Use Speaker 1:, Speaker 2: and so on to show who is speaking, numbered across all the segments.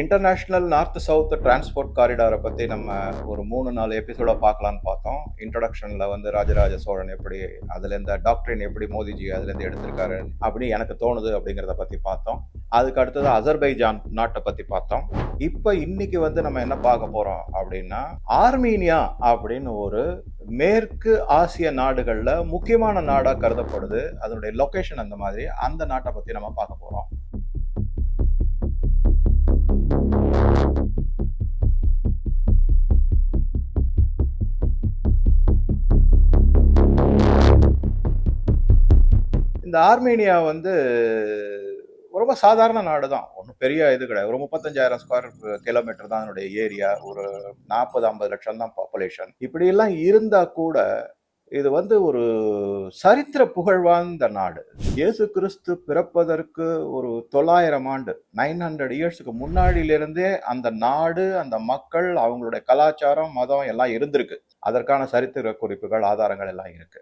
Speaker 1: International north south transport காரிடாரை பற்றி நம்ம ஒரு மூணு நாலு எபிசோடாக பார்க்கலான்னு பார்த்தோம். இன்ட்ரடக்ஷனில் வந்து ராஜராஜ சோழன் எப்படி அதுலேருந்து டாக்டரின் எப்படி மோதிஜி அதுலேருந்து எடுத்திருக்காரு அப்படி எனக்கு தோணுது அப்படிங்கிறத பற்றி பார்த்தோம். அதுக்கு அடுத்தது அசர்பைஜான் நாட்டை பற்றி பார்த்தோம். இப்போ இன்னைக்கு வந்து நம்ம என்ன பார்க்க போகிறோம் அப்படின்னா ஆர்மீனியா அப்படின்னு ஒரு மேற்கு ஆசிய நாடுகளில் முக்கியமான நாடாக கருதப்படுது. அதனுடைய லொகேஷன் அந்த மாதிரி. அந்த நாட்டை பற்றி நம்ம பார்க்க போகிறோம் இந்த ஆர்மேனியா வந்து ரொம்ப சாதாரண நாடு தான் ஒன்றும் பெரிய இது கிடையாது. ஒரு முப்பத்தஞ்சாயிரம் ஸ்கொயர் கிலோமீட்டர் தான் அதனுடைய ஏரியா. ஒரு நாற்பது ஐம்பது லட்சம் தான் பாப்புலேஷன் இப்படியெல்லாம் இருந்தால் கூட இது வந்து ஒரு சரித்திர புகழ்வாய்ந்த நாடு. இயேசு கிறிஸ்து பிறப்பதற்கு ஒரு தொள்ளாயிரம் ஆண்டு நைன் ஹண்ட்ரட் இயர்ஸ்க்கு முன்னாடியிலிருந்தே அந்த நாடு அந்த மக்கள் அவங்களுடைய கலாச்சாரம் மதம் எல்லாம் இருந்திருக்கு. அதற்கான சரித்திர குறிப்புகள் ஆதாரங்கள் எல்லாம் இருக்கு.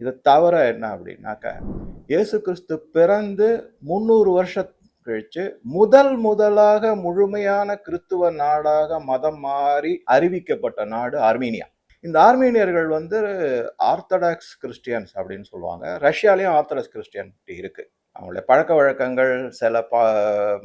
Speaker 1: இதை தவிர என்ன அப்படின்னாக்க இயேசு கிறிஸ்து பிறந்து முந்நூறு வருஷம் கழிச்சு முதல் முதலாக முழுமையான கிறிஸ்துவ நாடாக மதம் மாறி அறிவிக்கப்பட்ட நாடு ஆர்மீனியா. இந்த ஆர்மீனியர்கள் வந்து ஆர்த்தடாக்ஸ் கிறிஸ்டியன்ஸ் அப்படின்னு சொல்லுவாங்க. ரஷ்யாலையும் ஆர்த்தடாக்ஸ் கிறிஸ்டியானிட்டி இருக்கு. அவங்களுடைய பழக்க வழக்கங்கள் சில ப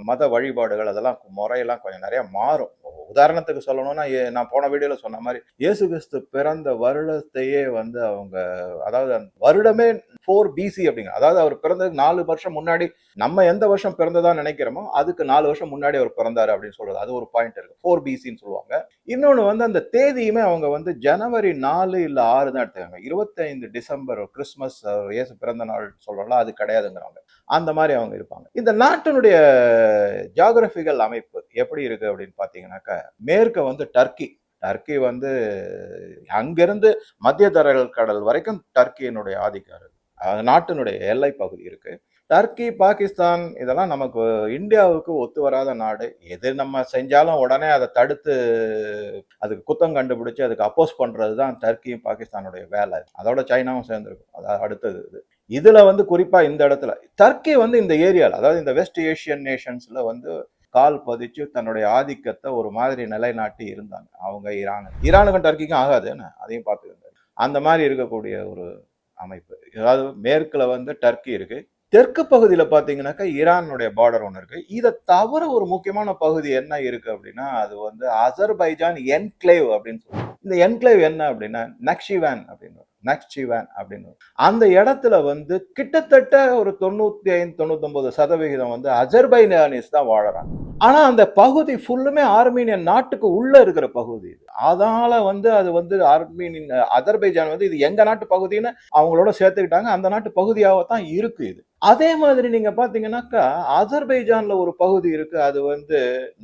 Speaker 1: மத வழிபாடுகள் அதெல்லாம் முறையெல்லாம் கொஞ்சம் நிறைய மாறும். உதாரணத்துக்கு சொல்லணும்னா ஏ- நான் போன வீடியோவில் சொன்ன மாதிரி இயேசு கிறிஸ்து பிறந்த வருடத்தையே வந்து அவங்க அதாவது அந்த வருடமே ஃபோர் பிசி அப்படிங்க அதாவது அவர் பிறந்ததுக்கு நாலு வருஷம் முன்னாடி நம்ம எந்த வருஷம் பிறந்ததா நினைக்கிறோமோ அதுக்கு நாலு வருஷம் முன்னாடி அவர் பிறந்தாரு அப்படின்னு சொல்றது அது ஒரு பாயிண்ட் இருக்கு. ஃபோர் பிசின்னு சொல்லுவாங்க. இன்னொன்று வந்து அந்த தேதியுமே அவங்க வந்து ஜனவரி நாலு இல்லை ஆறு தான் எடுத்துக்காங்க. இருபத்தைந்து டிசம்பர் கிறிஸ்மஸ் இயேசு பிறந்த நாள் சொல்றோம்ல அது கிடையாதுங்கிறாங்க அந்த மாதிரி அவங்க இருப்பாங்க. இந்த நாட்டினுடைய ஜியாகிரபிக்கல் அமைப்பு எப்படி இருக்கு அப்படின்னு பார்த்தீங்கன்னாக்கா மேற்க வந்து டர்க்கி. டர்க்கி வந்து அங்கிருந்து மத்திய தரகல் கடல் வரைக்கும் டர்க்கியினுடைய ஆதிக்கம். நாட்டினுடைய எல்லை பகுதி இருக்கு. டர்க்கி பாகிஸ்தான் இதெல்லாம் நமக்கு இந்தியாவுக்கு ஒத்து வராத நாடு. எது நம்ம செஞ்சாலும் உடனே அதை தடுத்து அதுக்கு குத்தம் கண்டுபிடிச்சு அதுக்கு அப்போஸ் பண்றது தான் டர்க்கியும் பாகிஸ்தானுடைய வேலை. அதோட சைனாவும் சேர்ந்துருக்கும். அதாவது அடுத்தது இது. இதுல வந்து குறிப்பா இந்த இடத்துல டர்க்கி வந்து இந்த ஏரியாவில் அதாவது இந்த வெஸ்ட் ஏஷியன் நேஷன்ஸ்ல வந்து கால் பதிச்சு தன்னுடைய ஆதிக்கத்தை ஒரு மாதிரி நிலைநாட்டி இருந்தாங்க. அவங்க ஈரான். ஈரானுக்கும் டர்க்கிக்கும் ஆகாது என்ன? அதையும் பார்த்துக்கோங்க. அந்த மாதிரி இருக்கக்கூடிய ஒரு அமைப்பு. அதாவது மேற்குல வந்து டர்க்கி இருக்கு. தெற்கு பகுதியில் பார்த்தீங்கன்னாக்கா ஈரானுடைய பார்டர் ஒன்று இருக்கு. இதை தவிர ஒரு முக்கியமான பகுதி என்ன இருக்கு அப்படின்னா அது வந்து அசர்பைஜான் என்க்ளேவ் அப்படின்னு சொல்லுவாங்க. இந்த என்க்ளேவ் என்ன அப்படின்னா நக்ஷிவேன் அப்படின்னு நக்ஷிவான் அப்படின்னு அந்த இடத்துல வந்து கிட்டத்தட்ட ஒரு தொண்ணூத்தி ஐந்து தொண்ணூத்தொன்பது சதவிகிதம் வந்து அஜர்பைனானிஸ் தான் வாழறாங்க. ஆனா அந்த பகுதி ஃபுல்லுமே ஆர்மீனியன் நாட்டுக்கு உள்ள இருக்கிற பகுதி இது. அதனால வந்து அது வந்து ஆர்மீனியன் அஜர்பைஜான் வந்து இது எங்க நாட்டு பகுதின்னு அவங்களோட சேர்த்துக்கிட்டாங்க. அந்த நாட்டு பகுதியாக தான் இருக்கு இது. அதே மாதிரி நீங்க பாத்தீங்கன்னாக்கா அஜர்பைஜான்ல ஒரு பகுதி இருக்கு. அது வந்து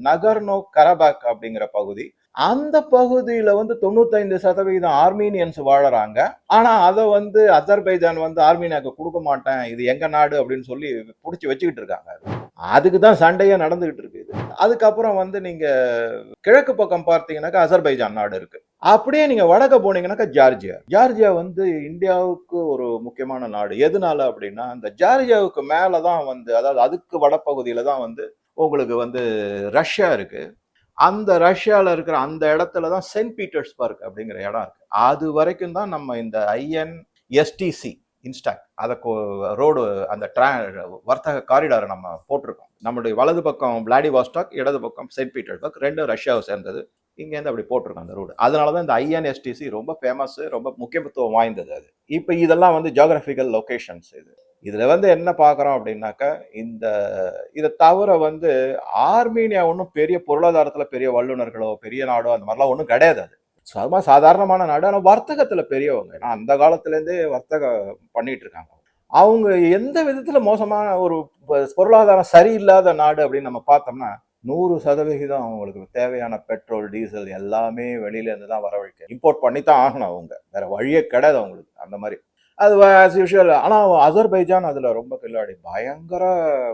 Speaker 1: நகர்னோ கரபாக் அப்படிங்கிற பகுதி. அந்த பகுதியில வந்து தொண்ணூத்தைந்து சதவீதம் ஆர்மீனியன்ஸ் வாழறாங்க. ஆனா அதை வந்து அஜர்பைஜான் வந்து ஆர்மீனியாக்கு கொடுக்க மாட்டேன் இது எங்க நாடு அப்படின்னு சொல்லி புடிச்சு வச்சுக்கிட்டு இருக்காங்க. அதுக்கு தான் சண்டையே நடந்துகிட்டு இருக்கு இது. அதுக்கப்புறம் வந்து நீங்க கிழக்கு பக்கம் பார்த்தீங்கன்னாக்கா அசர்பைஜான் நாடு இருக்கு. அப்படியே நீங்க வடக்க போனீங்கன்னாக்கா ஜார்ஜியா. ஜார்ஜியா வந்து இந்தியாவுக்கு ஒரு முக்கியமான நாடு. எதனால அப்படின்னா அந்த ஜார்ஜியாவுக்கு மேலதான் வந்து அதாவது அதுக்கு வடப்பகுதியில தான் வந்து உங்களுக்கு வந்து ரஷ்யா இருக்கு. அந்த ரஷ்யாவில் இருக்கிற அந்த இடத்துல தான் சென்ட் பீட்டர்ஸ்பர்க் அப்படிங்கிற இடம் இருக்கு. அது வரைக்கும் தான் நம்ம இந்த ஐஎன் எஸ்டிசி இன்ஸ்டாக் அதை ரோடு அந்த ட்ரா வர்த்தக காரிடாரை நம்ம போட்டிருக்கோம். நம்மளுடைய வலது பக்கம் விளாடிவாஸ்டாக் இடது பக்கம் சென்ட் பீட்டர்ஸ்பர்க் ரெண்டும் ரஷ்யாவை சேர்ந்தது. இங்கேருந்து அப்படி போட்டிருக்கோம் அந்த ரோடு அதனால தான் இந்த ஐஎன்எஸ்டிசி ரொம்ப ஃபேமஸ் ரொம்ப முக்கியத்துவம் வாய்ந்தது அது. இப்போ இதெல்லாம் வந்து ஜியாகிரபிக்கல் லொகேஷன்ஸ் இது. இதில் வந்து என்ன பார்க்குறோம் அப்படின்னாக்கா இந்த இதை தவிர வந்து ஆர்மீனியா ஒன்றும் பெரிய பொருளாதாரத்தில் பெரிய வல்லுநர்களோ பெரிய நாடோ அந்த மாதிரிலாம் ஒன்றும் கிடையாது அது. சும்மா சாதாரணமான நாடு. ஆனால் வர்த்தகத்தில் பெரியவங்க. ஏன்னா அந்த காலத்துலேருந்தே வர்த்தகம் பண்ணிகிட்டு இருக்காங்க அவங்க எந்த விதத்தில் மோசமான ஒரு பொருளாதாரம் சரியில்லாத நாடு அப்படின்னு நம்ம பார்த்தோம்னா நூறு சதவிகிதம் அவங்களுக்கு தேவையான பெட்ரோல் டீசல் எல்லாமே வெளியிலேருந்து தான் வரவழைக்க இம்போர்ட் பண்ணி தான் ஆகணும் அவங்க. வேற வழியே கிடையாது அவங்களுக்கு. அந்த மாதிரி. அது ஆஸ் யூஷுவல் ஆனால் அசர்பைஜான் அதில் ரொம்ப கில்லாடி. பயங்கர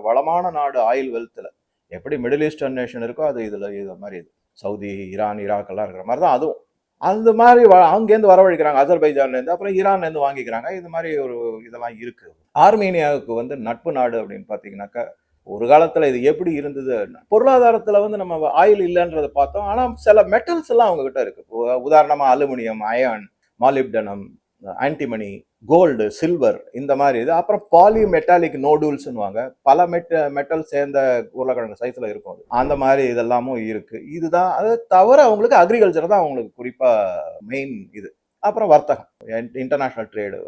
Speaker 1: வளமான நாடு ஆயில் வெல்த்தில். எப்படி மிடில் ஈஸ்டர்ன் நேஷன் இருக்கோ அது இதில் இது மாதிரி இது. சவுதி ஈரான் ஈராக் எல்லாம் இருக்கிற மாதிரி தான் அதுவும். அந்த மாதிரி வ- அங்கேருந்து வரவழைக்கிறாங்க அசர்பைஜான்லேருந்து அப்புறம் ஈரான்லேருந்து வாங்கிக்கிறாங்க. இது மாதிரி ஒரு இதெல்லாம் இருக்குது ஆர்மீனியாவுக்கு வந்து நட்பு நாடு அப்படின்னு பார்த்தீங்கன்னாக்கா ஒரு காலத்தில் இது எப்படி இருந்தது? பொருளாதாரத்தில் வந்து நம்ம ஆயில் இல்லைன்றதை பார்த்தோம். ஆனால் சில மெட்டல்ஸ் எல்லாம் அவங்ககிட்ட இருக்கு. உதாரணமாக aluminium iron molybdenum antimony gold silver இந்த மாதிரி இது. அப்புறம் பாலி மெட்டாலிக் நோடூல்ஸ்னுவாங்க பல மெட்ட மெட்டல் சேர்ந்த உருளைக்கிழங்கு சைஸில் இருக்கும் அது. அந்த மாதிரி இதெல்லாமும் இருக்குது இதுதான் அது தவிர அவங்களுக்கு அக்ரிகல்ச்சர் தான் அவங்களுக்கு குறிப்பாக மெயின் இது. அப்புறம் வர்த்தகம் இன்டர்நேஷ்னல் ட்ரேடு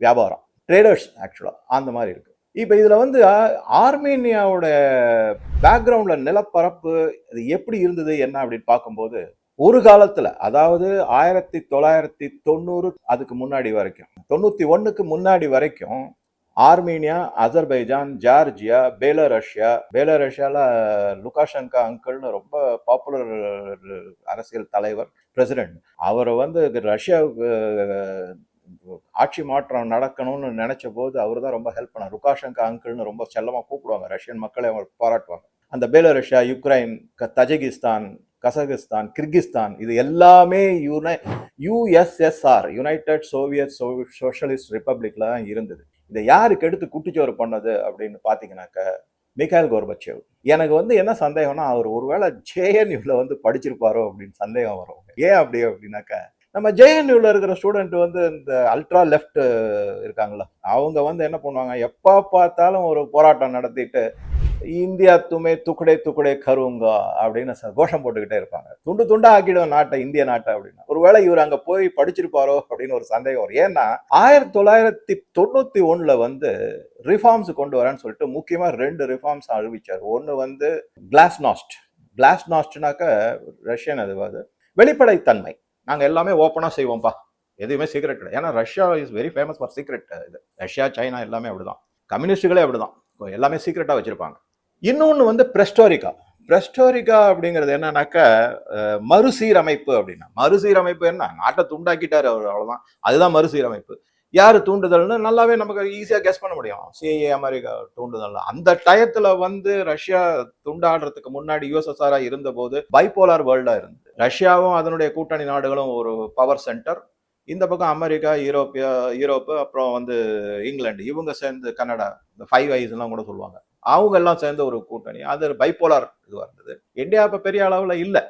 Speaker 1: வியாபாரம் ட்ரேடர்ஸ் ஆக்சுவலாக அந்த மாதிரி இருக்குது இப்போ இதில் வந்து ஆர்மேனியாவோட பேக்ரவுண்டில் நிலப்பரப்பு அது எப்படி இருந்தது என்ன அப்படின்னு பார்க்கும்போது ஒரு காலத்துல அதாவது ஆயிரத்தி தொள்ளாயிரத்தி தொண்ணூறு அதுக்கு முன்னாடி வரைக்கும் தொண்ணூத்தி ஒண்ணுக்கு முன்னாடி வரைக்கும் ஆர்மீனியா அசர்பைஜான் ஜார்ஜியா பேலரஷ்யா பேலரஷ்யால லுகாஷங்கா அங்கிள்னு ரொம்ப பாப்புலர் அரசியல் தலைவர் பிரசிடென்ட் அவரை வந்து ரஷ்யாவுக்கு ஆட்சி மாற்றம் நடக்கணும்னு நினைச்ச போது அவர் தான் ரொம்ப ஹெல்ப் பண்ணார். லுகாஷங்கா அங்கிள்னு ரொம்ப செல்லமா கூப்பிடுவாங்க. ரஷ்யன் மக்களை அவங்க பாராட்டுவாங்க. அந்த பேலரஷ்யா யுக்ரைன் க- கசகிஸ்தான் கிர்கிஸ்தான் இது எல்லாமே யுனை யுஎஸ்எஸ்ஆர் யுனைடெட் சோவியத் சோஷலிஸ்ட் ரிப்பப்ளிக்ல தான் இருந்தது. இதை யாருக்கு எடுத்து குட்டிச்சோறு பண்ணது அப்படின்னு பார்த்தீங்கன்னாக்க மிகால் கோர்பச்சேவ். எனக்கு வந்து என்ன சந்தேகம்னா அவர் ஒருவேளை ஜேஎன்யூவில் வந்து படிச்சிருப்பாரோ அப்படின்னு சந்தேகம் வரும். ஏன் அப்படி அப்படின்னாக்க நம்ம ஜேஎன்யூவில் இருக்கிற ஸ்டூடெண்ட் வந்து இந்த அல்ட்ரா லெஃப்ட் இருக்காங்களா அவங்க வந்து என்ன பண்ணுவாங்க எப்போ பார்த்தாலும் ஒரு போராட்டம் நடத்திட்டு இந்தியா துமே துக்கடே துக்குடே கருங்கா அப்படின்னு ச- கோஷம் போட்டுக்கிட்டே இருப்பாங்க. துண்டு துண்டா ஆக்கிடும் நாட்டை இந்திய நாட்டை அப்படின்னு. ஒருவேளை இவர் அங்க போய் படிச்சிருப்பாரோ அப்படின்னு ஒரு சந்தேகம் வரும். ஏன்னா ஆயிரத்தி தொள்ளாயிரத்தி தொண்ணூத்தி ஒண்ணுல வந்து ரிஃபார்ம்ஸ் கொண்டு வரேன்னு சொல்லிட்டு முக்கியமா ரெண்டு ரிஃபார்ம்ஸ் அறிவிச்சார். ஒன்னு வந்து கிளாஸ்நாஸ்ட் கிளாஸ்நாஸ்ட்னாக்க ரஷ்யன் அது அது வெளிப்படைத்தன்மை. நாங்க எல்லாமே ஓப்பனா செய்வோம்ப்பா. எதுவுமே சீக்ரெட் கிடையாது. ஏன்னா Russia is very famous for secret இது ரஷ்யா சைனா எல்லாமே அப்படிதான். கம்யூனிஸ்டுகளே அப்படிதான். எல்லாமே சீக்ரெட்டாக வச்சிருப்பாங்க. இன்னொன்று வந்து பிரஸ்டோரிக்கா பிரஸ்டோரிக்கா அப்படிங்கிறது என்னன்னாக்க மறுசீரமைப்பு அப்படின்னா. மறுசீரமைப்பு என்ன? நாட்டை துண்டாக்கிட்டாரு அவர் அவ்வளோதான் அதுதான் மறுசீரமைப்பு. யார் தூண்டுதல்னு? நல்லாவே நமக்கு ஈஸியாக கெஸ் பண்ண முடியும். சிஏ அமெரிக்கா தூண்டுதல் அந்த டயத்தில் வந்து ரஷ்யா துண்டாடுறதுக்கு முன்னாடி யூஎஸ்எஸ்ஆராக இருந்தபோது பைபோலார் வேர்ல்டாக இருந்து ரஷ்யாவும் அதனுடைய கூட்டணி நாடுகளும் ஒரு பவர் சென்டர் இந்த பக்கம் அமெரிக்கா யூரோப்பியா யூரோப்பு அப்புறம் வந்து இங்கிலாந்து. இவங்க சேர்ந்து கனடா. இந்த ஃபைவ் ஐஸ்லாம் எல்லாம் கூட சொல்லுவாங்க. அவங்க எல்லாம் சேர்ந்த ஒரு கூட்டணி. அது பைப்போலார் இதுவாக இருந்தது இந்தியா இப்போ பெரிய அளவில் இல்லை.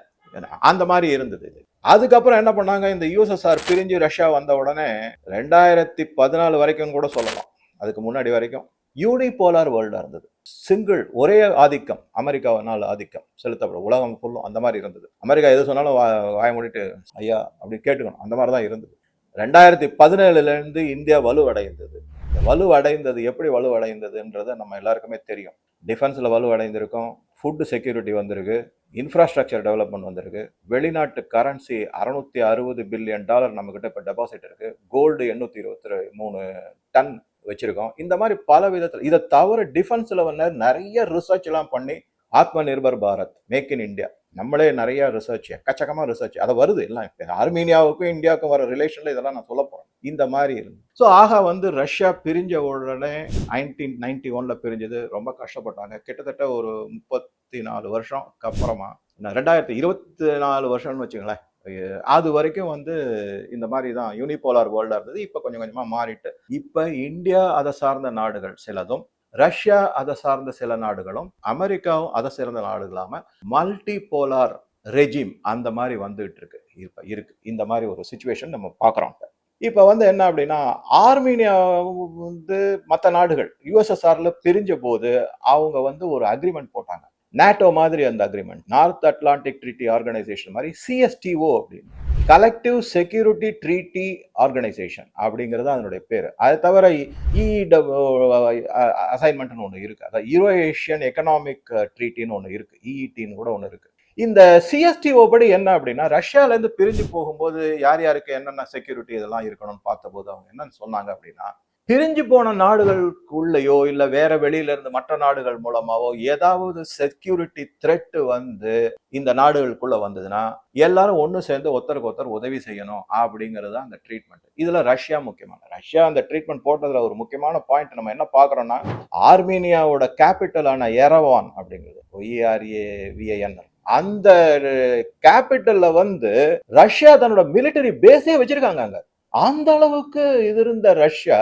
Speaker 1: அந்த மாதிரி இருந்தது இது. அதுக்கப்புறம் என்ன பண்ணாங்க? இந்த யூஎஸ்எஸ்ஆர் பிரிஞ்சு ரஷ்யா வந்த உடனே ரெண்டாயிரத்தி பதினாலு வரைக்கும் கூட சொல்லலாம். அதுக்கு முன்னாடி வரைக்கும் யூனிபோலார் வேர்ல்டாக இருந்தது. சிங்கிள் ஒரே ஆதிக்கம். அமெரிக்காவினால் ஆதிக்கம். செலுத்தப்படும் உலகம் ஃபுல்லும் அந்த மாதிரி இருந்தது. அமெரிக்கா எது சொன்னாலும் வா- வாய மூடிட்டு ஐயா அப்படி கேட்டுக்கணும். அந்த மாதிரி தான் இருந்தது. ரெண்டாயிரத்தி பதினேழுலேருந்து இந்தியா வலுவடைந்தது. வலுவடைந்தது எப்படி வலுவடைந்ததுன்றதை நம்ம எல்லாருக்குமே தெரியும். டிஃபென்ஸில் வலுவடைந்திருக்கும் ஃபுட்டு செக்யூரிட்டி வந்திருக்கு இன்ஃப்ராஸ்ட்ரக்சர் டெவலப்மெண்ட் வந்திருக்கு வெளிநாட்டு கரன்சி அறுநூத்தி அறுபது பில்லியன் டாலர் நம்மக்கிட்ட இப்போ டெபாசிட் இருக்குது கோல்டு எண்ணூற்றி இருபத்தி மூணு டன் வச்சுருக்கோம். இந்த மாதிரி பல விதத்தில் இதை தவிர டிஃபென்ஸில் வந்து நிறைய ரிசர்ச்லாம் பண்ணி Atma Nirbhar Bharat make in India நம்மளே நிறைய ரிசர்ச் எக்கச்சக்கமாக ரிசர்ச் அதை வருது எல்லாம். ஆர்மீனியாவுக்கும் இந்தியாவுக்கும் வர ரிலேஷனில் இதெல்லாம் நான் சொல்ல போகிறேன் இந்த மாதிரி இருந்து. ஸோ ஆக வந்து ரஷ்யா பிரிஞ்ச உடனே நைன்டீன் நைன்டி ஒன்ல பிரிஞ்சது. ரொம்ப கஷ்டப்பட்டாங்க. கிட்டத்தட்ட ஒரு முப்பத்தி நாலு வருஷம் அப்புறமா ரெண்டாயிரத்தி இருபத்தி நாலு வருஷம்னு வச்சுங்களேன் அது வரைக்கும் வந்து இந்த மாதிரி தான் யூனிபோலார் வேர்ல்டாக இருந்தது. இப்போ கொஞ்சம் கொஞ்சமாக மாறிட்டு. இப்போ இந்தியா அதை சார்ந்த நாடுகள் சிலதும் ரஷ்யா அதை சார்ந்த சில நாடுகளும் அமெரிக்காவும் அதை சேர்ந்த நாடுகளாம மல்டி போலார் ரெஜிம் அந்த மாதிரி வந்துகிட்டு இருக்கு இப்போ இருக்கு. இந்த மாதிரி ஒரு சுச்சுவேஷன் நம்ம பார்க்குறோம். இப்போ வந்து என்ன அப்படின்னா ஆர்மீனியா வந்து மற்ற நாடுகள் யூஎஸ்எஸ்ஆரில் பிரிஞ்ச போது அவங்க வந்து ஒரு அக்ரிமெண்ட் போட்டாங்க. நேட்டோ மாதிரி அந்த agreement north Atlantic treaty organisation மாதிரி சிஎஸ்டிஓ அப்படின்னு. கலெக்டிவ் செக்யூரிட்டி ட்ரீட்டி ஆர்கனைசேஷன் அப்படிங்கிறது அதனுடைய பேர். அது தவிர இ அசைன்மெண்ட்னு ஒன்று இருக்குது அதாவது யூரோ ஏஷியன் எக்கனாமிக் ட்ரீட்டின்னு ஒன்று இருக்குது இஇடின்னு கூட ஒன்று இருக்குது இந்த சிஎஸ்டிஓ படி என்ன அப்படின்னா ரஷ்யாவிலேருந்து பிரிஞ்சு போகும்போது யார் யாருக்கு என்னென்ன செக்யூரிட்டி இதெல்லாம் இருக்கணும்னு பார்த்தபோது அவங்க என்னன்னு சொன்னாங்க அப்படின்னா பிரிஞ்சு போன நாடுகளுக்குள்ளேயோ இல்ல வேற வெளியில இருந்து மற்ற நாடுகள் மூலமாவோ ஏதாவது செக்யூரிட்டி த்ரெட் வந்து இந்த நாடுகளுக்குள்ள வந்ததுன்னா எல்லாரும் ஒன்று சேர்ந்து ஒருத்தருக்கு ஒருத்தர் உதவி செய்யணும் அப்படிங்கிறது தான் அந்த ட்ரீட்மெண்ட் இதுல ரஷ்யா முக்கியமான ரஷ்யா அந்த ட்ரீட்மெண்ட் போட்டதுல ஒரு முக்கியமான பாயிண்ட் நம்ம என்ன பாக்குறோம்னா ஆர்மீனியாவோட கேபிட்டலான எரவான் அப்படிங்கிறது ஒய்ஆர்ஏ விஐஎன் அந்த கேபிட்டல்ல வந்து ரஷ்யா தன்னோட மிலிட்டரி பேஸே வச்சிருக்காங்க அங்க. அந்த அளவுக்கு இது இருந்த ரஷ்யா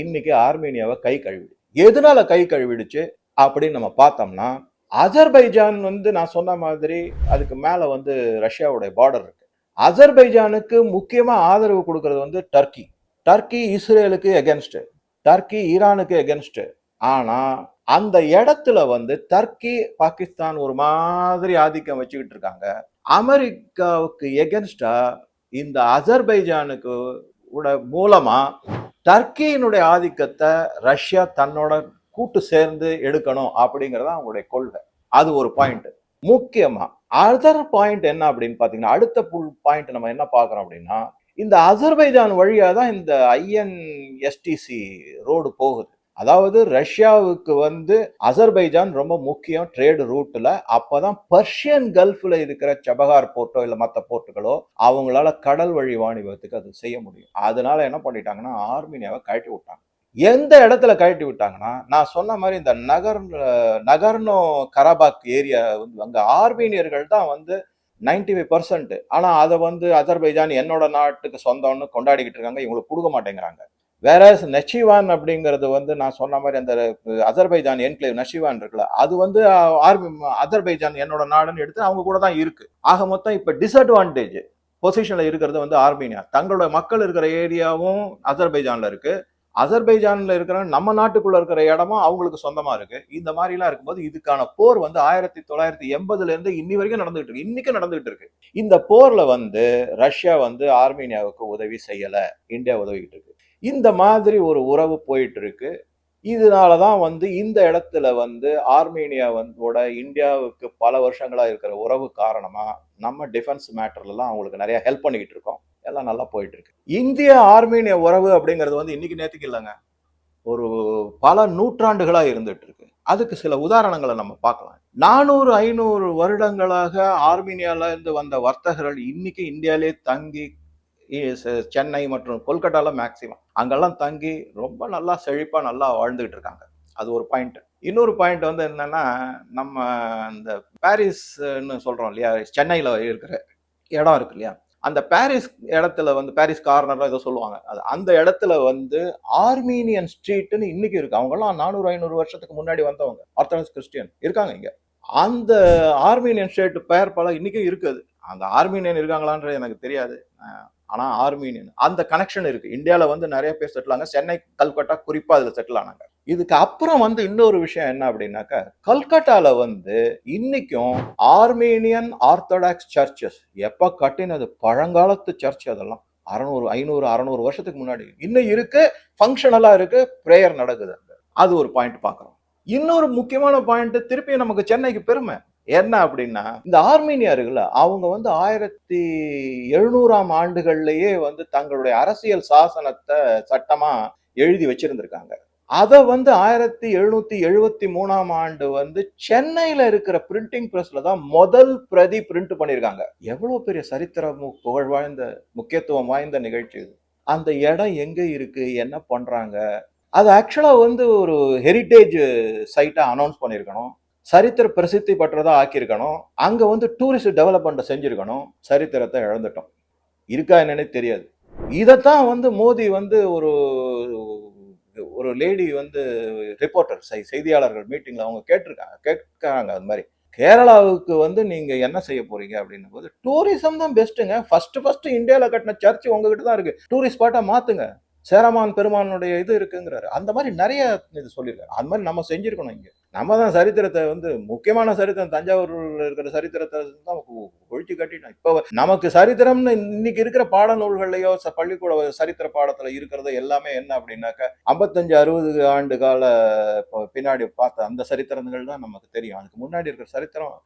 Speaker 1: இன்னைக்கு ஆர்மேனியாவை கை கழுவிடு. எதனால கை கழுவிடுச்சு? அப்படின்னு நம்ம பார்த்தோம்னா அஜர்பைஜான் வந்து நான் சொன்ன மாதிரி அதுக்கு மேலே வந்து ரஷ்யாவுடைய பார்டர் இருக்கு. அஜர்பைஜானுக்கு முக்கியமாக ஆதரவு கொடுக்கறது வந்து டர்க்கி. டர்க்கி இஸ்ரேலுக்கு எகென்ஸ்ட் டர்க்கி ஈரானுக்கு எகென்ஸ்ட் ஆனால் அந்த இடத்துல வந்து டர்க்கி பாகிஸ்தான் ஒரு மாதிரி ஆதிக்கம் வச்சுக்கிட்டு இருக்காங்க. அமெரிக்காவுக்கு எகென்ஸ்டா இந்த அஜர்பைஜானுக்கு உட மூலமா டர்க்கியினுடைய ஆதிக்கத்தை ரஷ்யா தன்னோட கூட்டு சேர்ந்து எடுக்கணும் அப்படிங்கறது அவங்களுடைய கொள்கை. அது ஒரு பாயிண்ட் முக்கியமா அதர் பாயிண்ட் என்ன அப்படின்னு பாத்தீங்கன்னா அடுத்த புல் பாயிண்ட் நம்ம என்ன பார்க்குறோம் அப்படின்னா இந்த அசர்பைஜான் வழியா தான் இந்த ஐஎன்எஸ்டிசி ரோடு போகுது. அதாவது ரஷ்யாவுக்கு வந்து அசர்பைஜான் ரொம்ப முக்கியம் ட்ரேடு ரூட்ல அப்பதான் பர்ஷியன் கல்ஃப்ல இருக்கிற சபகார் போர்ட்டோ இல்ல மற்ற போர்ட்டுகளோ அவங்களால கடல் வழி வாணிபத்துக்கு அது செய்ய முடியும். அதனால என்ன பண்ணிட்டாங்கன்னா ஆர்மீனியாவை கழட்டி விட்டாங்க. எந்த இடத்துல கழட்டி விட்டாங்கன்னா நான் சொன்ன மாதிரி இந்த நகர் நகர்னோ கராபாக் ஏரியா வந்து அங்க ஆர்மீனியர்கள் தான் வந்து நைன்டி ஃபைவ் பர்சன்ட் ஆனால் அதை வந்து அஜர்பைஜான் என்னோட நாட்டுக்கு சொந்தம்னு கொண்டாடிக்கிட்டு இருக்காங்க இவங்களுக்கு கொடுக்க மாட்டேங்கிறாங்க. வேற நஷிவான் அப்படிங்கிறது வந்து நான் சொன்ன மாதிரி அந்த அஜர்பைஜான் என்க்ளேவ் நஷிவான் இருக்குல்ல அது வந்து ஆர்மி அதர்பைஜான் என்னோட நாடுன்னு எடுத்து அவங்க கூட தான் இருக்கு. ஆக மொத்தம் இப்போ டிஸ்அட்வான்டேஜ் பொசிஷனில் இருக்கிறது வந்து ஆர்மீனியா தங்களோட மக்கள் இருக்கிற ஏரியாவும் அதர்பைஜானில் இருக்கு. அசர்பைஜானில் இருக்கிற நம்ம நாட்டுக்குள்ள இருக்கிற இடமும் அவங்களுக்கு சொந்தமா இருக்கு. இந்த மாதிரிலாம் இருக்கும்போது இதுக்கான போர் வந்து ஆயிரத்தி தொள்ளாயிரத்தி எண்பதுல இருந்து இன்னி வரைக்கும் நடந்துகிட்டு இருக்கு. இன்னைக்கு நடந்துகிட்டு இருக்கு. இந்த போர்ல வந்து ரஷ்யா வந்து ஆர்மீனியாவுக்கு உதவி செய்யல. இந்தியா உதவிக்கிட்டு இருக்கு. இந்த மாதிரி ஒரு உறவு போயிட்டு இருக்கு இதனாலதான் வந்து இந்த இடத்துல வந்து ஆர்மீனியா வந்தோட இந்தியாவுக்கு பல வருஷங்களாக இருக்கிற உறவு காரணமாக நம்ம டிஃபென்ஸ் மேட்டர்லலாம் அவங்களுக்கு நிறைய ஹெல்ப் பண்ணிக்கிட்டு இருக்கோம். எல்லாம் நல்லா போயிட்டு இருக்கு இந்திய ஆர்மீனிய உறவு அப்படிங்கிறது வந்து இன்னைக்கு நேற்றுக்கு இல்லைங்க. ஒரு பல நூற்றாண்டுகளாக இருந்துட்டு இருக்கு அதுக்கு சில உதாரணங்களை நம்ம பார்க்கலாம். நானூறு ஐநூறு வருடங்களாக ஆர்மீனியால இருந்து வந்த வர்த்தகர்கள் இன்னைக்கு இந்தியாவிலே தங்கி சென்னை மற்றும் கொல்கட்டால மேக்சிமம் அங்கெல்லாம் தங்கி ரொம்ப நல்லா செழிப்பாக நல்லா வாழ்ந்துகிட்டு இருக்காங்க. அது ஒரு பாயிண்ட் இன்னொரு பாயிண்ட் வந்து என்னன்னா நம்ம இந்த பாரிஸ்ன்னு சொல்கிறோம் இல்லையா? சென்னையில் இருக்கிற இடம் இருக்கு இல்லையா? அந்த பாரிஸ் இடத்துல வந்து பாரிஸ் கார்னர்லாம் ஏதோ சொல்லுவாங்க. அது அந்த இடத்துல வந்து ஆர்மீனியன் ஸ்ட்ரீட்னு இன்னைக்கு இருக்கு. அவங்கெல்லாம் நானூறு ஐநூறு வருஷத்துக்கு முன்னாடி வந்தவங்க. ஆர்த்தடாக்ஸ் கிறிஸ்டியன் இருக்காங்க இங்கே. அந்த ஆர்மீனியன் ஸ்ட்ரீட் பெயர் பல இன்னைக்கும் இருக்குது அந்த ஆர்மீனியன் இருக்காங்களான்றது எனக்கு தெரியாது. ஆனால் ஆர்மீனியன் அந்த கனெக்ஷன் இருக்கு. இந்தியாவில் வந்து நிறைய பேர் செட்டில் ஆனாங்க. சென்னை கல்கட்டா குறிப்பாக அதில் செட்டில் ஆனாங்க. இதுக்கு அப்புறம் வந்து இன்னொரு விஷயம் என்ன அப்படின்னாக்கா கல்கட்டால வந்து இன்னைக்கும் ஆர்மேனியன் ஆர்த்தடாக்ஸ் சர்ச்சஸ் எப்ப கட்டினது? பழங்காலத்து சர்ச் அதெல்லாம். அறநூறு ஐநூறு அறநூறு வருஷத்துக்கு முன்னாடி. இன்னும் இருக்கு. ஃபங்க்ஷனலா இருக்கு. ப்ரேயர் நடக்குது அது ஒரு பாயிண்ட் பாக்குறோம் இன்னொரு முக்கியமான பாயிண்ட் திருப்பி நமக்கு சென்னைக்கு பெருமை. என்ன அப்படின்னா இந்த ஆர்மீனியர்கள் அவங்க வந்து ஆயிரத்தி எழுநூறாம் ஆண்டுகள்லயே வந்து தங்களுடைய அரசியல் சாசனத்தை சட்டமா எழுதி வச்சிருந்திருக்காங்க. அதை வந்து ஆயிரத்தி எழுநூத்தி எழுபத்தி மூணாம் ஆண்டு வந்து சென்னையில இருக்கிற பிரிண்டிங் பிரஸ்ல தான் முதல் பிரதி பிரிண்ட் பண்ணியிருக்காங்க எவ்வளவு பெரிய சரித்திர புகழ் வாய்ந்த முக்கியத்துவம் வாய்ந்த நிகழ்ச்சி இது. அந்த இடம் எங்க இருக்கு? என்ன பண்றாங்க? அது ஆக்சுவலா வந்து ஒரு ஹெரிட்டேஜ் சைட்டா அனௌன்ஸ் பண்ணியிருக்கணும் சரித்திர பிரசித்தி பெற்றதாக ஆக்கியிருக்கணும். அங்கே வந்து டூரிஸ்ட் டெவலப்மெண்ட்டை செஞ்சுருக்கணும். சரித்திரத்தை இழந்துட்டோம். இருக்கா என்னன்னே தெரியாது. இதைத்தான் வந்து மோடி வந்து ஒரு ஒரு லேடி வந்து ரிப்போர்ட்டர் செய்தியாளர்கள் மீட்டிங்கில் அவங்க கேட்டிருக்காங்க. கேட்குறாங்க அது மாதிரி. கேரளாவுக்கு வந்து நீங்கள் என்ன செய்ய போறீங்க அப்படின்னும் போது டூரிசம் தான் பெஸ்ட்டுங்க ஃபர்ஸ்ட் ஃபர்ஸ்ட் இந்தியாவில் கட்டின சர்ச் உங்ககிட்ட தான் இருக்கு. டூரிஸ்ட் ஸ்பாட்டாக மாற்றுங்க சேரமான் பெருமானுடைய இது இருக்குங்கிறாரு. அந்த மாதிரி நிறைய இது சொல்லியிருக்காரு. அந்த மாதிரி நம்ம செஞ்சுருக்கணும் இங்கே. நம்ம தான் சரித்திரத்தை வந்து முக்கியமான சரித்திரம் தஞ்சாவூர்ல இருக்கிற சரித்திரத்தை தான் ஒழிச்சு கட்டிட்டோம். இப்போ நமக்கு சரித்திரம்னு இன்னைக்கு இருக்கிற பாடநூல்கள்லயோ பள்ளிக்கூட சரித்திர பாடத்துல இருக்கிறது எல்லாமே என்ன அப்படின்னாக்க ஐம்பத்தஞ்சு அறுபது ஆண்டு கால பின்னாடி பார்த்த அந்த சரித்திரங்கள் தான் நமக்கு தெரியும். அதுக்கு முன்னாடி இருக்கிற சரித்திரம்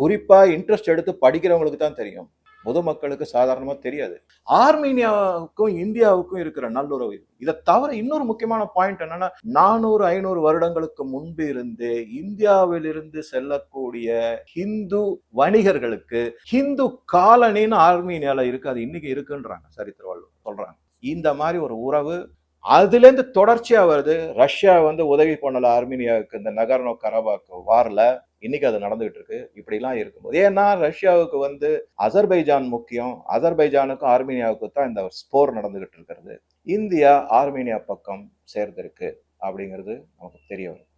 Speaker 1: குறிப்பாக இன்ட்ரெஸ்ட் எடுத்து படிக்கிறவங்களுக்கு தான் தெரியும். பொதுமக்களுக்கு சாதாரணமாக தெரியாது. ஆர்மீனியாவுக்கும் இந்தியாவுக்கும் இருக்கிற நல்லுறவு இதை. தவிர இன்னொரு முக்கியமான பாயிண்ட் என்னன்னா நானூறு ஐநூறு வருடங்களுக்கு முன்பு இருந்து இந்தியாவிலிருந்து செல்லக்கூடிய ஹிந்து வணிகர்களுக்கு ஹிந்து காலனின்னு ஆர்மீனியால இருக்கு அது இன்னைக்கு இருக்குன்றாங்க சரித்திர சொல்றாங்க. இந்த மாதிரி ஒரு உறவு அதுலேருந்து தொடர்ச்சியாக வருது. ரஷ்யா வந்து உதவி பண்ணல ஆர்மீனியாவுக்கு. இந்த நகர்னோ கரபாக்கு வாரில் இன்னைக்கு அது நடந்துகிட்டு இருக்கு. இப்படிலாம் இருக்கும்போது ஏன்னா ரஷ்யாவுக்கு வந்து அசர்பைஜான் முக்கியம். அசர்பைஜானுக்கும் ஆர்மீனியாவுக்கு தான் இந்த ஸ்போர் நடந்துகிட்டு இருக்கிறது. இந்தியா ஆர்மீனியா பக்கம் சேர்ந்திருக்கு அப்படிங்கிறது நமக்கு தெரிய வரும்.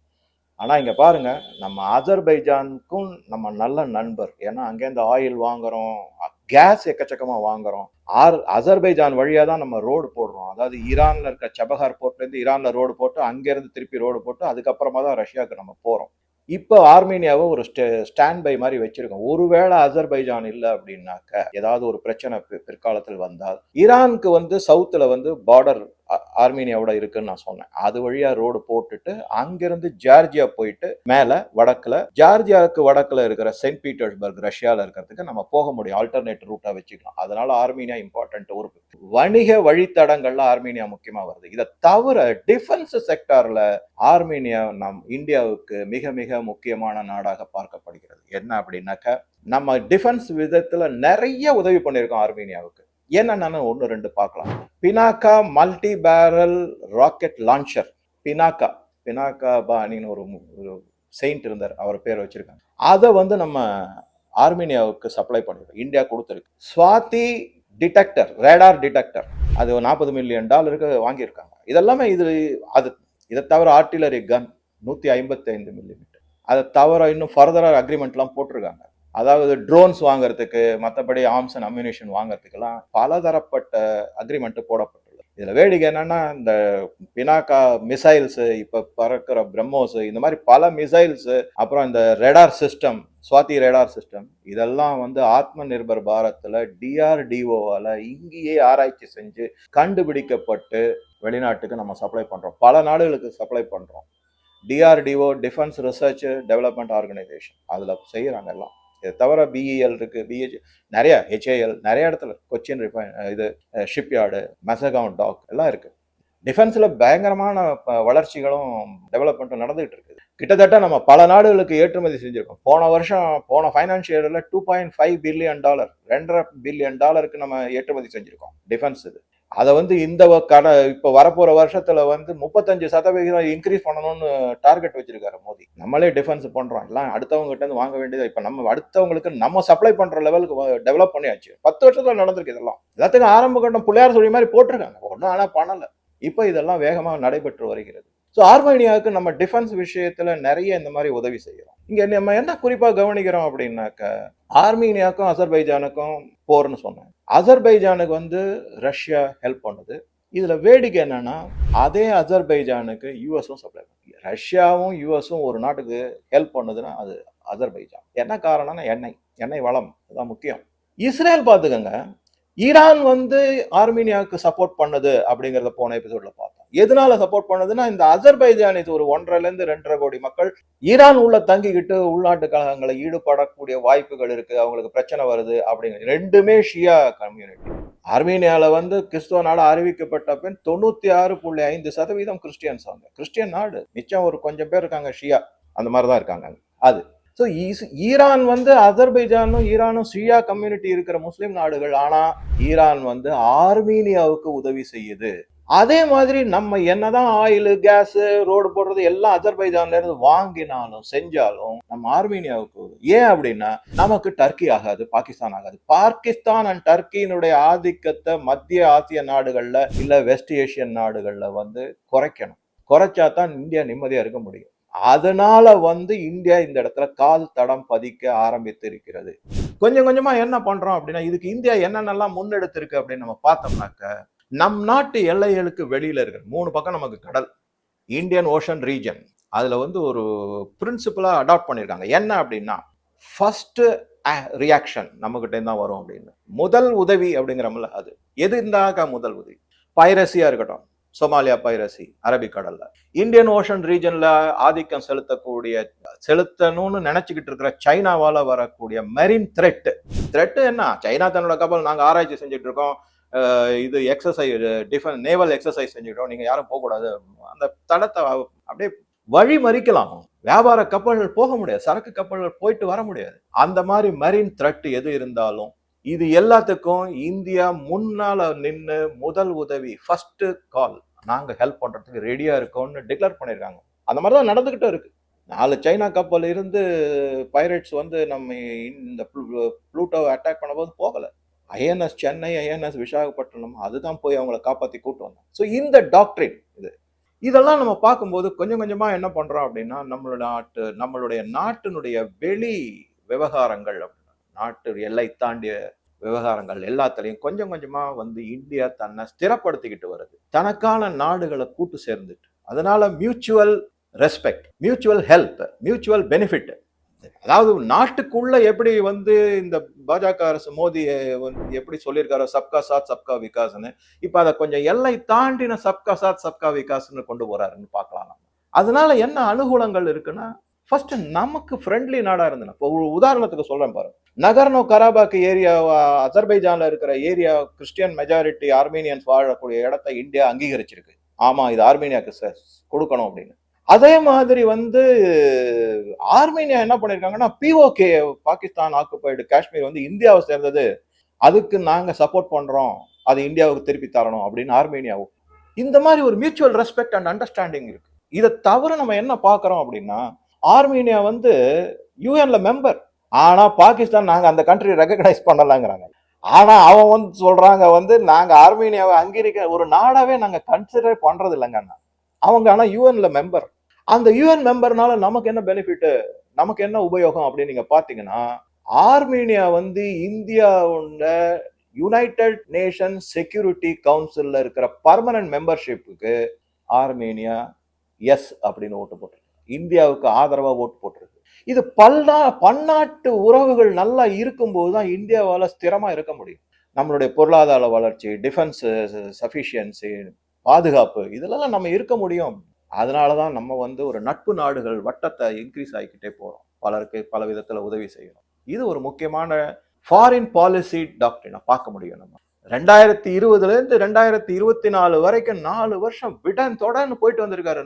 Speaker 1: ஆனால் இங்கே பாருங்க நம்ம அஜர்பைஜானுக்கும் நம்ம நல்ல நண்பர். ஏன்னா அங்கேருந்து ஆயில் வாங்குறோம் கேஸ் எக்கச்சக்கமாக வாங்குறோம். ஆர் அஜர்பைஜான் வழியாக தான் நம்ம ரோடு போடுறோம். அதாவது ஈரானில் இருக்க சபஹார் போர்ட்லேருந்து ஈரானில் ரோடு போட்டு அங்கேருந்து திருப்பி ரோடு போட்டு அதுக்கப்புறமா தான் ரஷ்யாவுக்கு நம்ம போகிறோம் இப்போ ஆர்மீனியாவை ஒரு ஸ்டாண்ட் பை மாதிரி வச்சிருக்கோம். ஒருவேளை அசர்பைஜான் இல்லை அப்படின்னாக்க ஏதாவது ஒரு பிரச்சனை பிற்காலத்தில் வந்தால் ஈரானுக்கு வந்து சவுத்தில் வந்து பார்டர் ஆர்மீனியாவோட இருக்குன்னு நான் சொன்னேன். அது வழியா ரோடு போட்டுட்டு அங்கிருந்து ஜார்ஜியா போயிட்டு மேல வடக்குல ஜார்ஜியாவுக்கு வடக்குல இருக்கிற சென்ட் பீட்டர்ஸ்பர்க் ரஷ்யால இருக்கிறதுக்கு நம்ம போக முடியும். ஆல்டர்னேட் ரூட்டா வச்சுக்கலாம். அதனால ஆர்மீனியா இம்பார்ட்டன்ட் ஒரு வணிக வழித்தடங்கள்ல ஆர்மீனியா முக்கியமா வருது. இதை தவிர டிஃபென்ஸ் செக்டார்ல ஆர்மீனியா நம் இந்தியாவுக்கு மிக மிக முக்கியமான நாடாக பார்க்கப்படுகிறது. என்ன அப்படின்னாக்க நம்ம டிஃபென்ஸ் விதத்துல நிறைய உதவி பண்ணியிருக்கோம் ஆர்மீனியாவுக்கு. என்னென்னு ஒன்று ரெண்டு பார்க்கலாம். Pinaka multi barrel rocket launcher Pinaka Pinaka பானின்னு ஒரு ஒரு செயின்ட் இருந்தார். அவர் பேர் வச்சுருக்காங்க. அதை வந்து நம்ம ஆர்மீனியாவுக்கு சப்ளை பண்ணியிருக்கோம் இந்தியா கொடுத்துருக்கு. ஸ்வாதி டிடெக்டர் ரேடார் டிடெக்டர் அது நாற்பது மில்லியன் டாலருக்கு வாங்கியிருக்காங்க. இதெல்லாமே இது அது இதை தவிர ஆர்டிலரி கன் நூற்றி ஐம்பத்தி ஐந்து மில்லிமீட்டர் அதை தவிர இன்னும் ஃபர்தராக அக்ரிமெண்ட்லாம் போட்டிருக்காங்க. அதாவது ட்ரோன்ஸ் வாங்குறதுக்கு மற்றபடி ஆர்ம்ஸ் அண்ட் அம்யூனேஷன் வாங்குறதுக்கெல்லாம் பலதரப்பட்ட அக்ரிமெண்ட் போடப்பட்டுள்ளது. இதில் வேடிக்கை என்னன்னா இந்த பினாக்கா மிசைல்ஸு இப்போ பறக்கிற பிரம்மோஸு இந்த மாதிரி பல மிசைல்ஸு அப்புறம் இந்த radar system Swathi radar system இதெல்லாம் வந்து ஆத்ம நிர்பர் பாரத்தில் டிஆர்டிஓவால் இங்கேயே ஆராய்ச்சி செஞ்சு கண்டுபிடிக்கப்பட்டு வெளிநாட்டுக்கு நம்ம சப்ளை பண்ணுறோம் பல நாடுகளுக்கு சப்ளை பண்ணுறோம் DRDO defence research development organisation அதில் செய்கிறாங்க எல்லாம். இதை தவிர பிஇஎல் இருக்குது பிஹெச் நிறையா ஹெச்ஏஎல் நிறைய இடத்துல கொச்சின் ரிஃபைன் இது ஷிப்யார்டு மெசகான் டாக் எல்லாம் இருக்குது டிஃபென்ஸில் பயங்கரமான வளர்ச்சிகளும் டெவலப்மெண்ட்டும் நடந்துகிட்டு இருக்குது கிட்டத்தட்ட நம்ம பல நாடுகளுக்கு ஏற்றுமதி செஞ்சுருக்கோம். போன வருஷம் போன ஃபைனான்ஷியல் இயரில் two point five billion dollar ரெண்டரை பில்லியன் டாலருக்கு நம்ம ஏற்றுமதி செஞ்சுருக்கோம். டிஃபென்ஸ் இது. அதை வந்து இந்த கட இப்போ வரப்போற வருஷத்துல வந்து முப்பத்தஞ்சு சதவிகிதம் இன்க்ரீஸ் பண்ணணும்னு டார்கெட் வச்சிருக்காரு மோடி. நம்மளே டிஃபென்ஸ் பண்றோம். எல்லாம் அடுத்தவங்க கிட்ட இருந்து வாங்க வேண்டியது இப்போ நம்ம அடுத்தவங்களுக்கு நம்ம சப்ளை பண்ற லெவலுக்கு டெவலப் பண்ணியாச்சு. பத்து வருஷத்துல நடந்திருக்கு இதெல்லாம். எல்லாத்துக்கும் ஆரம்ப கட்டம் பிள்ளையார் சொல்லி மாதிரி போட்டிருக்காங்க. ஒன்றும் ஆனால் பண்ணல. இப்போ இதெல்லாம் வேகமாக நடைபெற்று வருகிறது. ஸோ ஆர்மேனியாவுக்கு நம்ம டிஃபென்ஸ் விஷயத்துல நிறைய இந்த மாதிரி உதவி செய்கிறோம் இங்க நம்ம என்ன குறிப்பா கவனிக்கிறோம் அப்படின்னாக்க ஆர்மீனியாவுக்கும் அசர்பைஜானுக்கும் போர்னு சொன்னேன். அசர்பைஜானுக்கு வந்து ரஷ்யா ஹெல்ப் பண்ணுது. இதில் வேடிக்கை என்னன்னா அதே அசர்பைஜானுக்கு யூஎஸும் சப்ளை பண்ணுது ரஷ்யாவும் யூஎஸும் ஒரு நாட்டுக்கு ஹெல்ப் பண்ணுதுன்னா அது அசர்பைஜான். என்ன காரணம்னா எண்ணெய் எண்ணெய் வளம் அதுதான் முக்கியம். இஸ்ரேல் பார்த்துக்கோங்க ஈரான் வந்து ஆர்மீனியாவுக்கு சப்போர்ட் பண்ணுது அப்படிங்கிறத போன எபிசோடில் பார்த்தோம். எதனால சப்போர்ட் பண்ணுதுன்னா இந்த அசர்பைஜான் இது ஒரு ஒன்றரைல இருந்து ரெண்டரை கோடி மக்கள் ஈரான் உள்ள தங்கிக்கிட்டு உள்நாட்டு கழகங்களை ஈடுபடக்கூடிய வாய்ப்புகள் இருக்கு அவங்களுக்கு பிரச்சனை வருது அப்படிங்கிற ரெண்டுமே ஷியா கம்யூனிட்டி. ஆர்மீனியால வந்து கிறிஸ்துவ நாடு அறிவிக்கப்பட்ட பின் தொண்ணூத்தி ஆறு புள்ளி ஐந்து சதவீதம் கிறிஸ்டியன்ஸ் அவங்க. கிறிஸ்டியன் நாடு. மிச்சம் ஒரு கொஞ்சம் பேர் இருக்காங்க ஷியா. அந்த மாதிரி தான் இருக்காங்க அங்க. அது. ஸோ ஈரான் வந்து அசர்பைஜானும் ஈரானும் ஷியா கம்யூனிட்டி இருக்கிற முஸ்லீம் நாடுகள். ஆனா ஈரான் வந்து ஆர்மீனியாவுக்கு உதவி செய்யுது. அதே மாதிரி நம்ம என்னதான் ஆயில் கேஸு ரோடு போடுறது எல்லாம் அஜர்பைஜான்ல இருந்து வாங்கினாலும் செஞ்சாலும் நம்ம ஆர்மீனியாவுக்கு ஏன் அப்படின்னா நமக்கு டர்க்கி ஆகாது பாகிஸ்தான் ஆகாது. பாகிஸ்தான் அண்ட் டர்க்கியினுடைய ஆதிக்கத்தை மத்திய ஆசிய நாடுகள்ல இல்ல வெஸ்ட் ஏஷியன் நாடுகள்ல வந்து குறைக்கணும். குறைச்சா தான் இந்தியா நிம்மதியா இருக்க முடியும். அதனால வந்து இந்தியா இந்த இடத்துல கால் தடம் பதிக்க ஆரம்பித்து இருக்கிறது கொஞ்சம் கொஞ்சமா என்ன பண்றோம் அப்படின்னா இதுக்கு இந்தியா என்னென்னலாம் முன்னெடுத்திருக்கு அப்படின்னு நம்ம பார்த்தோம்னாக்க நம் நாட்டு எல்லைகளுக்கு வெளியில இருக்கிற மூணு பக்கம் நமக்கு கடல் இந்தியன் ஓஷன் ரீஜன் அதில் வந்து ஒரு பிரின்சிபலாக அடாப்ட் பண்ணியிருக்காங்க என்ன அப்படின்னா ஃபஸ்ட்டு ரியாக்ஷன் நம்மகிட்டே தான் வரும் அப்படின்னு. முதல் உதவி அப்படிங்கிறமில்ல அது. எது இருந்தாக்கா முதல் உதவி? பைரசியா இருக்கட்டும். சோமாலியா பைரசி அரபிக்கடல்ல இந்தியன் ஓஷன் ரீஜன்ல ஆதிக்கம் செலுத்தக்கூடிய செலுத்தணும்னு நினைச்சுக்கிட்டு இருக்கிற சைனாவால வரக்கூடிய மெரின் த்ரெட் த்ரெட் என்ன? சைனா தன்னோட கப்பல் நாங்க ஆராய்ச்சி செஞ்சுட்டு இருக்கோம். இது எக்ஸசைஸ் டிஃபன் நேவல் எக்ஸசைஸ் செஞ்சுக்கிட்டோம். நீங்க யாரும் போகக்கூடாது. அந்த தடத்தை அப்படியே வழி மறிக்கலாம். வியாபார கப்பல்கள் போக முடியாது. சரக்கு கப்பல்கள் போயிட்டு வர முடியாது. அந்த மாதிரி மரீன் த்ரெட் எது இருந்தாலும் இது எல்லாத்துக்கும் இந்தியா முன்னால நின்று முதல் உதவி ஃபர்ஸ்ட் கால் நாங்க ஹெல்ப் பண்றதுக்கு ரெடியா இருக்கோம்னு டிக்ளேர் பண்ணிருக்காங்க. அந்த மாதிரி தான் நடந்துகிட்டு இருக்கு. நாலு சைனா கப்பல் இருந்து பைரட்ஸ் வந்து நம்ம இந்த ப்ளூட்டோவை அட்டாக் பண்ணும்போது போகலை. ஐஎன்எஸ் சென்னை ஐஎன்எஸ் விசாகப்பட்டினம் அதுதான் போய் அவங்கள காப்பாற்றி கூட்டு வந்தோம். ஸோ இந்த டாக்டரின் இது. இதெல்லாம் நம்ம பார்க்கும்போது கொஞ்சம் கொஞ்சமாக என்ன பண்ணுறோம் அப்படின்னா நம்மளோட நாட்டு நம்மளுடைய நாட்டினுடைய வெளி விவகாரங்கள் அப்படின்னா, நாட்டு எல்லை தாண்டிய விவகாரங்கள் எல்லாத்துலேயும் கொஞ்சம் கொஞ்சமாக வந்து இந்தியா தன்னை ஸ்திரப்படுத்திக்கிட்டு வருது. தனக்கான நாடுகளை கூட்டு சேர்ந்துட்டு. அதனால mutual respect mutual help mutual benefit அதாவது நாட்டுக்குள்ள எப்படி வந்து இந்த பாஜக அரசு மோடி வந்து எப்படி சொல்லியிருக்காரோ சப்கா சாத் சப்கா விகாஸ்னு இப்ப அதை கொஞ்சம் எல்லை தாண்டின சப்கா சாத் சப்கா விகாஸ்னு கொண்டு போறாருன்னு பார்க்கலாம் நம்ம அதனால என்ன அனுகூலங்கள் இருக்குன்னா ஃபர்ஸ்ட் நமக்கு ஃப்ரெண்ட்லி நாடா இருந்தன. இப்போ உதாரணத்துக்கு சொல்றேன் பாரு. நகர்னோ கராபாக் ஏரியா அசர்பைஜான்ல இருக்கிற ஏரியா கிறிஸ்டியன் மெஜாரிட்டி ஆர்மீனியன்ஸ் வாழக்கூடிய இடத்த இந்தியா அங்கீகரிச்சிருக்கு. ஆமா இது ஆர்மீனியாக்கு கொடுக்கணும் அப்படின்னு. அதே மாதிரி வந்து ஆர்மீனியா என்ன பண்ணியிருக்காங்கன்னா பிஓகே பாகிஸ்தான் ஆக்குபைடு காஷ்மீர் வந்து இந்தியாவை சேர்ந்தது. அதுக்கு நாங்கள் சப்போர்ட் பண்ணுறோம் அது இந்தியாவுக்கு திருப்பி தரணும் அப்படின்னு ஆர்மேனியாவும். இந்த மாதிரி ஒரு மியூச்சுவல் ரெஸ்பெக்ட் அண்ட் அண்டர்ஸ்டாண்டிங் இருக்கு. இதை தவிர நம்ம என்ன பார்க்குறோம் அப்படின்னா ஆர்மீனியா வந்து யூஎன்ல மெம்பர் ஆனால் பாகிஸ்தான் நாங்கள் அந்த கண்ட்ரி ரெக்கக்னைஸ் பண்ணலாங்கிறாங்க. ஆனால் அவன் வந்து சொல்கிறாங்க வந்து நாங்கள் ஆர்மீனியாவை அங்கீகரிக்க ஒரு நாடாவே நாங்கள் கன்சிடர் பண்ணுறது இல்லைங்க அவங்க ஆனால் யூஎன்ல மெம்பர் அந்த யூஎன் மெம்பர்னால நமக்கு என்ன பெனிஃபிட்டு நமக்கு என்ன உபயோகம் அப்படின்னு நீங்க பாத்தீங்கன்னா ஆர்மீனியா வந்து இந்தியாவோட யுனைடெட் நேஷன் செக்யூரிட்டி கவுன்சில்ல இருக்கிற பர்மனன்ட் மெம்பர்ஷிப்புக்கு ஆர்மேனியா எஸ் அப்படின்னு ஓட்டு போட்டிருக்கு. இந்தியாவுக்கு ஆதரவா ஓட்டு போட்டிருக்கு. இது பல்நா பன்னாட்டு உறவுகள் நல்லா இருக்கும்போது தான் இந்தியாவால் ஸ்திரமா இருக்க முடியும். நம்மளுடைய பொருளாதார வளர்ச்சி டிஃபென்ஸ் சஃபிஷியன்சி பாதுகாப்பு இதெல்லாம் நம்ம இருக்க முடியும். அதனால தான் நம்ம வந்து ஒரு நட்பு நாடுகள் வட்டத்தை இன்க்ரீஸ் ஆகிக்கிட்டே போகிறோம் பலருக்கு பல விதத்தில் உதவி செய்யணும். இது ஒரு முக்கியமான ஃபாரின் பாலிசி டாக்டரினை பார்க்க முடியும் நம்ம. ரெண்டாயிரத்தி இருபதுலேருந்து ரெண்டாயிரத்தி இருபத்தி நாலு வரைக்கும் நாலு வருஷம் விடன் தொடர்ந்து போயிட்டு வந்திருக்காரு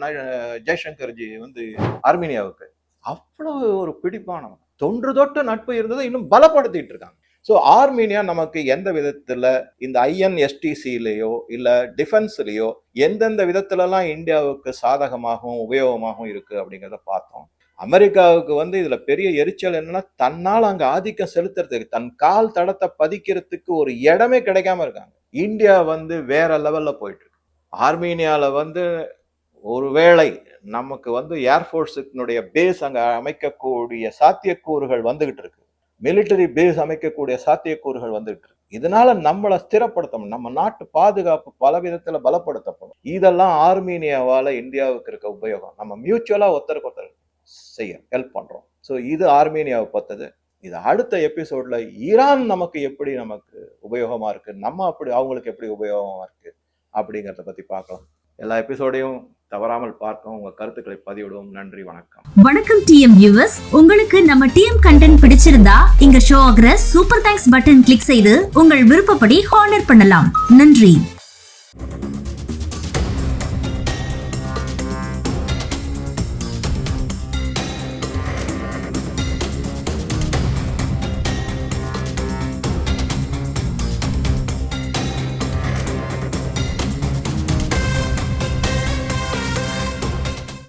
Speaker 1: ஜெய்சங்கர்ஜி வந்து ஆர்மீனியாவுக்கு அவ்வளவு ஒரு பிடிப்பானவன். தொன்று தொட்டு நட்பு இருந்ததை இன்னும் பலப்படுத்திட்டு இருக்காங்க. ஸோ ஆர்மீனியா நமக்கு எந்த விதத்தில் இந்த ஐஎன்எஸ்டிசிலேயோ இல்லை டிஃபென்ஸ்லேயோ எந்தெந்த விதத்துலலாம் இந்தியாவுக்கு சாதகமாகவும் உபயோகமாகவும் இருக்குது அப்படிங்கிறத பார்த்தோம். அமெரிக்காவுக்கு வந்து இதில் பெரிய எரிச்சல் என்னன்னா தன்னால் அங்கே ஆதிக்கம் செலுத்துறதுக்கு தன் கால் தடத்தை பதிக்கிறதுக்கு ஒரு இடமே கிடைக்காம இருக்காங்க. இந்தியா வந்து வேற லெவலில் போயிட்டு இருக்கு. ஆர்மீனியால வந்து ஒருவேளை நமக்கு வந்து ஏர்ஃபோர்ஸுனுடைய பேஸ் அங்கே அமைக்கக்கூடிய சாத்தியக்கூறுகள் வந்துகிட்டு இருக்கு. மிலிட்டரி பேஸ் அமைக்கக்கூடிய சாத்தியக்கூறுகள் வந்துட்டு இருக்கு இதனால நம்மளை ஸ்திரப்படுத்தணும். நம்ம நாட்டு பாதுகாப்பு பல விதத்துல பலப்படுத்தப்படும். இதெல்லாம் ஆர்மீனியாவால இந்தியாவுக்கு இருக்க உபயோகம். நம்ம மியூச்சுவலா ஒருத்தருக்கு ஒருத்தர் செய்ய ஹெல்ப் பண்றோம். ஸோ இது ஆர்மீனியாவை பார்த்தது இது அடுத்த எபிசோட்ல ஈரான் நமக்கு எப்படி நமக்கு உபயோகமா இருக்கு? நம்ம அப்படி அவங்களுக்கு எப்படி உபயோகமா இருக்கு? அப்படிங்கிறத பத்தி பார்க்கலாம். எல்லா எபிசோடையும் தவறாமல் பார்க்கவும் உங்க கருத்துக்களை பதிவிடுவோம். நன்றி வணக்கம்.
Speaker 2: வணக்கம் டிஎம் வியூவர்ஸ் உங்களுக்கு நம்ம டிஎம் கண்டென்ட் பிடிச்சிருந்தா இங்க ஷோ ஆகிற சூப்பர் தேங்க்ஸ் பட்டன் கிளிக் செய்து உங்கள் விருப்பப்படி ஹானர் பண்ணலாம். நன்றி.